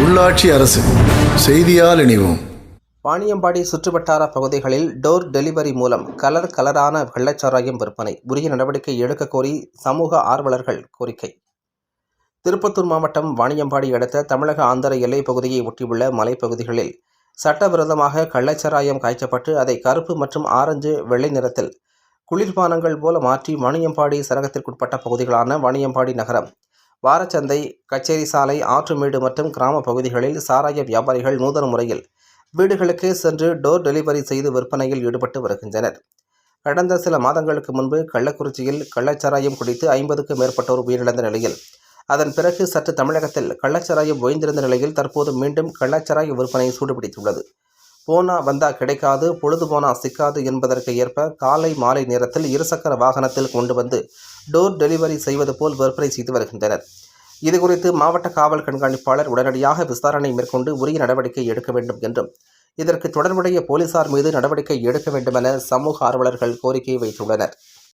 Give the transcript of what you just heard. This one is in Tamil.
உள்ளாட்சி அரசு செய்தியால் இணைவோம். வாணியம்பாடி சுற்றுவட்டார பகுதிகளில் டோர் டெலிவரி மூலம் கலர் கலரான வெள்ளச்சாராயம் விற்பனை உரிய நடவடிக்கை எடுக்க கோரி சமூக ஆர்வலர்கள் கோரிக்கை. திருப்பத்தூர் மாவட்டம் வாணியம்பாடி அடுத்த தமிழக ஆந்திர எல்லைப் பகுதியை ஒட்டியுள்ள மலைப்பகுதிகளில் சட்டவிரோதமாக கள்ளச்சாராயம் காய்ச்சப்பட்டு அதை கருப்பு மற்றும் ஆரஞ்சு வெள்ளை நிறத்தில் குளிர்பானங்கள் போல மாற்றி வாணியம்பாடி சரகத்திற்குட்பட்ட பகுதிகளான வாணியம்பாடி நகரம் வாரச்சந்தை கச்சேரி சாலை ஆற்றுமேடு மற்றும் கிராம பகுதிகளில் சாராய வியாபாரிகள் நூதன முறையில் வீடுகளுக்கு சென்று டோர் டெலிவரி செய்து விற்பனையில் ஈடுபட்டு வருகின்றனர். கடந்த சில மாதங்களுக்கு முன்பு கள்ளக்குறிச்சியில் கள்ளச்சாராயம் குடித்து ஐம்பதுக்கும் மேற்பட்டோர் உயிரிழந்த நிலையில் அதன் பிறகு சற்று தமிழகத்தில் கள்ளச்சாராயம் ஓய்ந்திருந்த நிலையில் தற்போது மீண்டும் கள்ளச்சாராய விற்பனை சூடுபிடித்துள்ளது. போனா வந்தா கிடைக்காது பொழுது போனால் சிக்காது என்பதற்கு ஏற்ப காலை மாலை நேரத்தில் இருசக்கர வாகனத்தில் கொண்டு வந்து டோர் டெலிவரி செய்வது போல் விற்பனை செய்து வருகின்றனர். இதுகுறித்து மாவட்ட காவல் கண்காணிப்பாளர் உடனடியாக விசாரணை மேற்கொண்டு உரிய நடவடிக்கை எடுக்க வேண்டும் என்றும் இதற்கு தொடர்புடைய போலீசார் மீது நடவடிக்கை எடுக்க வேண்டுமென சமூக ஆர்வலர்கள் கோரிக்கை வைத்துள்ளனர்.